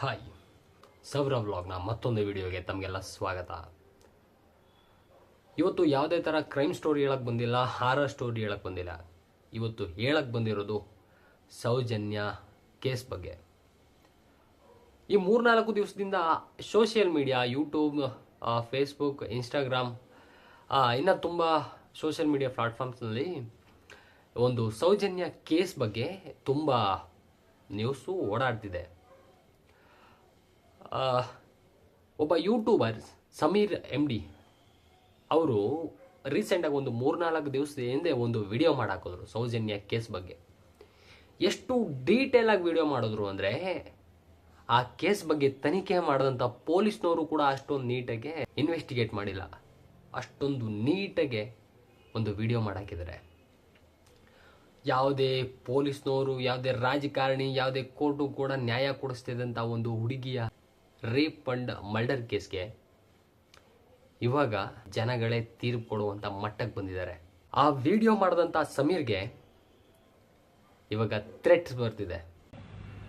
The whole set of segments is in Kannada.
ಹಾಯ್. ಸೌರ ವ್ಲಾಗ್ನ ಮತ್ತೊಂದು ವಿಡಿಯೋಗೆ ತಮಗೆಲ್ಲ ಸ್ವಾಗತ. ಇವತ್ತು ಯಾವುದೇ ಥರ ಕ್ರೈಮ್ ಸ್ಟೋರಿ ಹೇಳಕ್ಕೆ ಬಂದಿಲ್ಲ ಹಾರರ್ ಸ್ಟೋರಿ ಹೇಳಕ್ಕೆ ಬಂದಿಲ್ಲ. ಇವತ್ತು ಹೇಳಕ್ಕೆ ಬಂದಿರೋದು ಸೌಜನ್ಯ ಕೇಸ್ ಬಗ್ಗೆ. ಈ ಮೂರ್ನಾಲ್ಕು ದಿವಸದಿಂದ social media YouTube Facebook Instagram ಇನ್ನು ತುಂಬ ಸೋಷಿಯಲ್ ಮೀಡಿಯಾ ಪ್ಲಾಟ್ಫಾರ್ಮ್ಸ್ನಲ್ಲಿ ಒಂದು ಸೌಜನ್ಯ ಕೇಸ್ ಬಗ್ಗೆ ತುಂಬ ನ್ಯೂಸು ಓಡಾಡ್ತಿದೆ. ಒಬ್ಬ ಯೂಟ್ಯೂಬರ್ ಸಮೀರ್ ಎಂ ಡಿ ಅವರು ರೀಸೆಂಟಾಗಿ ಒಂದು ಮೂರ್ನಾಲ್ಕು ದಿವಸದ ಹಿಂದೆ ಒಂದು ವಿಡಿಯೋ ಮಾಡಾಕಿದ್ರು, ಸೌಜನ್ಯ ಕೇಸ್ ಬಗ್ಗೆ. ಎಷ್ಟು ಡೀಟೇಲಾಗಿ ವಿಡಿಯೋ ಮಾಡಿದ್ರು ಅಂದರೆ, ಆ ಕೇಸ್ ಬಗ್ಗೆ ತನಿಖೆ ಮಾಡಿದಂಥ ಪೊಲೀಸ್ನವರು ಕೂಡ ಅಷ್ಟೊಂದು ನೀಟಾಗೆ ಇನ್ವೆಸ್ಟಿಗೇಟ್ ಮಾಡಿಲ್ಲ. ಅಷ್ಟೊಂದು ನೀಟಾಗೆ ಒಂದು ವಿಡಿಯೋ ಮಾಡಾಕಿದ್ದಾರೆ. ಯಾವುದೇ ಪೊಲೀಸ್ನವರು, ಯಾವುದೇ ರಾಜಕಾರಣಿ, ಯಾವುದೇ ಕೋರ್ಟು ಕೂಡ ನ್ಯಾಯ ಕೊಡಿಸ್ತಿದ್ದಂಥ ಒಂದು ಹುಡುಗಿಯ ರೇಪ್ ಅಂಡ್ ಮರ್ಡರ್ ಕೇಸ್ಗೆ ಇವಾಗ ಜನಗಳೇ ತೀರ್ಪು ಕೊಡುವಂಥ ಮಟ್ಟಕ್ಕೆ ಬಂದಿದ್ದಾರೆ. ಆ ವಿಡಿಯೋ ಮಾಡಿದಂಥ ಸಮೀರ್ಗೆ ಇವಾಗ ಥ್ರೆಟ್ಸ್ ಬರ್ತಿದೆ.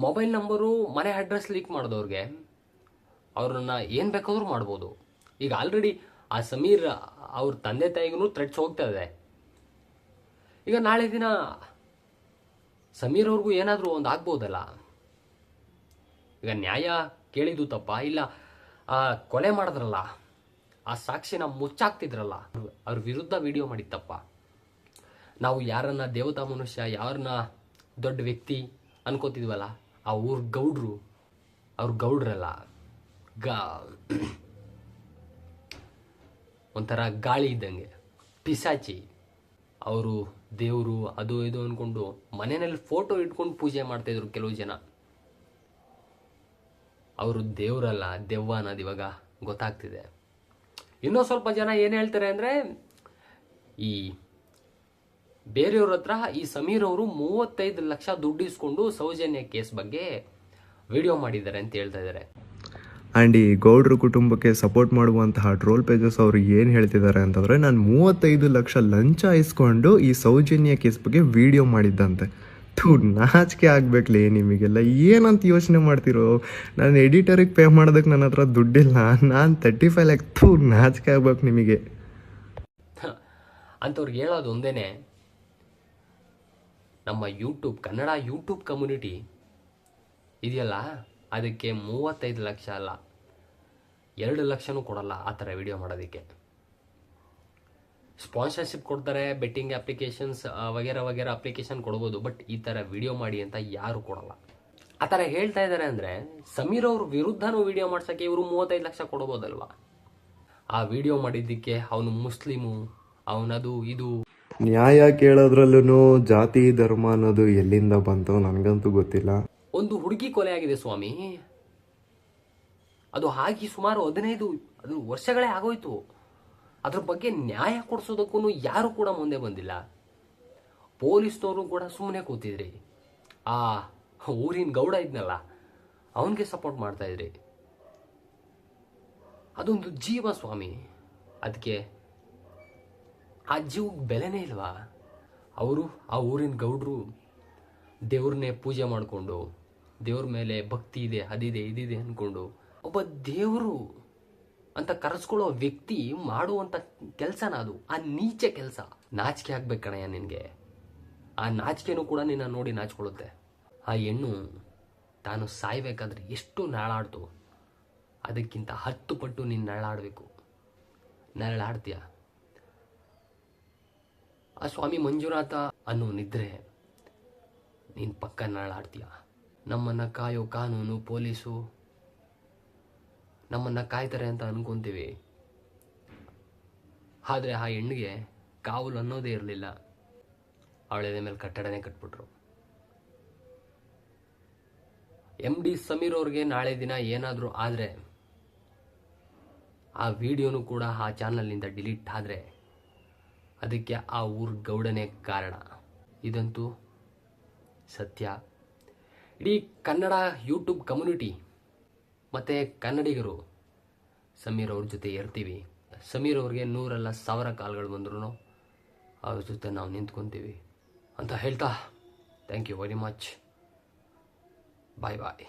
ಮೊಬೈಲ್ ನಂಬರು ಮನೆ ಅಡ್ರೆಸ್ ಲೀಕ್ ಮಾಡಿದವ್ರಿಗೆ, ಅವ್ರನ್ನ ಏನು ಬೇಕಾದರೂ ಮಾಡ್ಬೋದು. ಈಗ ಆಲ್ರೆಡಿ ಆ ಸಮೀರ್ ಅವ್ರ ತಂದೆ ತಾಯಿಗೂ ಥ್ರೆಟ್ಸ್ ಹೋಗ್ತಾ ಇದೆ. ಈಗ ನಾಳೆ ದಿನ ಸಮೀರ್ ಅವ್ರಿಗೂ ಏನಾದರೂ ಒಂದು ಆಗ್ಬೋದಲ್ಲ? ಈಗ ನ್ಯಾಯ ಕೇಳಿದ್ದು ತಪ್ಪ? ಇಲ್ಲ, ಆ ಕೊಲೆ ಮಾಡಿದ್ರಲ್ಲ, ಆ ಸಾಕ್ಷಿನ ಮುಚ್ಚಾಕ್ತಿದ್ರಲ್ಲ, ಅವ್ರ್- ವಿರುದ್ಧ ವಿಡಿಯೋ ಮಾಡಿತ್ತಪ್ಪ ನಾವು ಯಾರನ್ನ ದೇವತಾ ಮನುಷ್ಯ, ಯಾರನ್ನ ದೊಡ್ಡ ವ್ಯಕ್ತಿ ಅನ್ಕೋತಿದ್ವಲ್ಲ? ಆ ಊರ್ ಗೌಡ್ರು, ಅವ್ರ ಗೌಡ್ರಲ್ಲ ಗಾ ಒಂಥರ ಗಾಳಿ ಇದ್ದಂಗೆ, ಪಿಸಾಚಿ. ಅವರು ದೇವರು ಅದು ಇದು ಅಂದ್ಕೊಂಡು ಮನೆಯಲ್ಲಿ ಫೋಟೋ ಇಟ್ಕೊಂಡು ಪೂಜೆ ಮಾಡ್ತಾಯಿದ್ರು ಕೆಲವು ಜನ. ಅವರು ದೇವರಲ್ಲ, ದೆವ್ವ ಅನ್ನೋದು ಇವಾಗ ಗೊತ್ತಾಗ್ತಿದೆ. ಇನ್ನೂ ಸ್ವಲ್ಪ ಜನ ಏನು ಹೇಳ್ತಾರೆ ಅಂದರೆ ಈ ಬೇರೆಯವ್ರ ಹತ್ರ ಈ ಸಮೀರ್ ಅವರು ಮೂವತ್ತೈದು ಲಕ್ಷ ದುಡ್ಡು ಇಸ್ಕೊಂಡು ಸೌಜನ್ಯ ಕೇಸ್ ಬಗ್ಗೆ ವಿಡಿಯೋ ಮಾಡಿದ್ದಾರೆ ಅಂತ ಹೇಳ್ತಾ ಇದ್ದಾರೆ. ಆ್ಯಂಡ್ ಈ ಗೌಡ್ರ ಕುಟುಂಬಕ್ಕೆ ಸಪೋರ್ಟ್ ಮಾಡುವಂತಹ ಟ್ರೋಲ್ ಪೇಜಸ್ ಅವರು ಏನು ಹೇಳ್ತಿದ್ದಾರೆ ಅಂತಂದರೆ ನಾನು ಮೂವತ್ತೈದು ಲಕ್ಷ ಲಂಚ ಇಸ್ಕೊಂಡು ಈ ಸೌಜನ್ಯ ಕೇಸ್ ಬಗ್ಗೆ ವಿಡಿಯೋ ಮಾಡಿದ್ದಂತೆ. ಥೂ ನಾಚಿಕೆ ಆಗ್ಬೇಕ್ಲಿ ನಿಮಗೆಲ್ಲ. ಏನಂತ ಯೋಚನೆ ಮಾಡ್ತಿರೋ? ನಾನು ಎಡಿಟರಿಗೆ ಪೇ ಮಾಡೋದಕ್ಕೆ ನನ್ನ ಹತ್ರ ದುಡ್ಡಿಲ್ಲ. ನಾನು ತರ್ಟಿ ಫೈವ್ ಲ್ಯಾಕ್ ಥೂ ನಾಚಿಕೆ ಆಗ್ಬೇಕು ನಿಮಗೆ. ಅಂಥವ್ರಿಗೆ ಹೇಳೋದು ಒಂದೇನೆ ನಮ್ಮ ಯೂಟ್ಯೂಬ್ ಕನ್ನಡ ಯೂಟ್ಯೂಬ್ ಕಮ್ಯುನಿಟಿ ಇದೆಯಲ್ಲ? ಅದಕ್ಕೆ ಮೂವತ್ತೈದು ಲಕ್ಷ ಅಲ್ಲ, ಎರಡು ಲಕ್ಷನೂ ಕೊಡಲ್ಲ ಆ ಥರ ವಿಡಿಯೋ ಮಾಡೋದಕ್ಕೆ. ಸ್ಪಾನ್ಸರ್ಶಿಪ್ ಕೊಡ್ತಾರೆ ಬೆಟ್ಟಿಂಗ್ ಅಪ್ಲಿಕೇಶನ್ಸ್ ವಗೇರ ವಗೇರ ಅಪ್ಲಿಕೇಶನ್ ಕೊಡ್ಬೋದು ಬಟ್ ಈ ಥರ ವಿಡಿಯೋ ಮಾಡಿ ಅಂತ ಯಾರು ಕೊಡಲ್ಲ. ಆ ಥರ ಹೇಳ್ತಾ ಇದ್ದಾರೆ ಅಂದರೆ ಸಮೀರ್ ಅವ್ರ ವಿರುದ್ಧನೂ ವಿಡಿಯೋ ಮಾಡ್ಸೋಕ್ಕೆ ಇವರು ಮೂವತ್ತೈದು ಲಕ್ಷ ಕೊಡ್ಬೋದಲ್ವಾ? ಆ ವಿಡಿಯೋ ಮಾಡಿದ್ದಕ್ಕೆ ಅವನು ಮುಸ್ಲಿಮು, ಅವನದು ಇದು. ನ್ಯಾಯ ಕೇಳೋದ್ರಲ್ಲೂ ಜಾತಿ, ಧರ್ಮ ಅನ್ನೋದು ಎಲ್ಲಿಂದ ಬಂತು ನನಗಂತೂ ಗೊತ್ತಿಲ್ಲ. ಒಂದು ಹುಡುಗಿ ಕೊಲೆ ಆಗಿದೆ ಸ್ವಾಮಿ. ಅದು ಆಗಿ ಸುಮಾರು ಹದಿನೈದು, ಅದು ವರ್ಷಗಳೇ ಆಗೋಯ್ತು. ಅದ್ರ ಬಗ್ಗೆ ನ್ಯಾಯ ಕೊಡಿಸೋದಕ್ಕೂ ಯಾರು ಕೂಡ ಮುಂದೆ ಬಂದಿಲ್ಲ. ಪೊಲೀಸ್ನವರು ಕೂಡ ಸುಮ್ಮನೆ ಕೂತಿದ್ರಿ. ಆ ಊರಿನ ಗೌಡ ಇದ್ನಲ್ಲ, ಅವನಿಗೆ ಸಪೋರ್ಟ್ ಮಾಡ್ತಾ ಇದ್ರಿ. ಅದೊಂದು ಜೀವ ಸ್ವಾಮಿ. ಅದಕ್ಕೆ ಆ ಜೀವಕ್ಕೆ ಬೆಲೆನೇ ಇಲ್ವಾ? ಅವರು ಆ ಊರಿನ ಗೌಡರು ದೇವ್ರನ್ನೇ ಪೂಜೆ ಮಾಡಿಕೊಂಡು, ದೇವ್ರ ಮೇಲೆ ಭಕ್ತಿ ಇದೆ ಅದಿದೆ ಇದಿದೆ ಅಂದ್ಕೊಂಡು ಒಬ್ಬ ದೇವರು ಅಂತ ಕರೆಸ್ಕೊಳ್ಳೋ ವ್ಯಕ್ತಿ ಮಾಡುವಂಥ ಕೆಲಸನ ಅದು. ಆ ನೀಚೆ ಕೆಲಸ. ನಾಚಿಕೆ ಆಗ್ಬೇಕು ಕಣಯ್ಯ ನಿನಗೆ. ಆ ನಾಚಿಕೆನೂ ಕೂಡ ನಿನ್ನ ನೋಡಿ ನಾಚಿಕೊಳ್ಳುತ್ತೆ. ಆ ಹೆಣ್ಣು ತಾನು ಸಾಯ್ಬೇಕಾದ್ರೆ ಎಷ್ಟು ನಾಳಾಡ್ತು ಅದಕ್ಕಿಂತ ಹತ್ತು ಪಟ್ಟು ನೀನು ನರಳಾಡಬೇಕು. ನರಳಾಡ್ತೀಯ? ಆ ಸ್ವಾಮಿ ಮಂಜುನಾಥ ಅನ್ನೋ ನಿದ್ರೆ. ನೀನು ಪಕ್ಕ ನಾಳಾಡ್ತೀಯ. ನಮ್ಮನ್ನು ಕಾಯೋ ಕಾನೂನು, ಪೊಲೀಸು. ನಮ್ಮನ್ನು ಕಾಯ್ತಾರೆ ಅಂತ ಅನ್ಕೊತೀವಿ. ಆದರೆ ಆ ಹೆಣ್ಣಿಗೆ ಕಾವಲು ಅನ್ನೋದೇ ಇರಲಿಲ್ಲ. ಅವಳೆದೆ ಮೇಲೆ ಕಟ್ಟಡನೇ ಕಟ್ಬಿಟ್ರು. ಎಂ ಡಿ ಸಮೀರ್ ಅವ್ರಿಗೆ ನಾಳೆ ದಿನ ಏನಾದರೂ ಆದರೆ, ಆ ವಿಡಿಯೋನು ಕೂಡ ಆ ಚಾನಲ್ನಿಂದ ಡಿಲೀಟ್ ಆದರೆ ಅದಕ್ಕೆ ಆ ಊರು ಗೌಡನೇ ಕಾರಣ. ಇದಂತೂ ಸತ್ಯ. ಇಡೀ ಕನ್ನಡ ಯೂಟ್ಯೂಬ್ ಕಮ್ಯುನಿಟಿ, ಮತ್ತು ಕನ್ನಡಿಗರು ಸಮೀರ್ ಅವ್ರ ಜೊತೆ ಇರ್ತೀವಿ. ಸಮೀರ್ ಅವ್ರಿಗೆ ನೂರಲ್ಲ ಸಾವಿರ ಕಾಲ್ಗಳು ಬಂದ್ರೂ ಅವ್ರ ಜೊತೆ ನಾವು ನಿಂತ್ಕೊತೀವಿ ಅಂತ ಹೇಳ್ತಾ thank you very much bye bye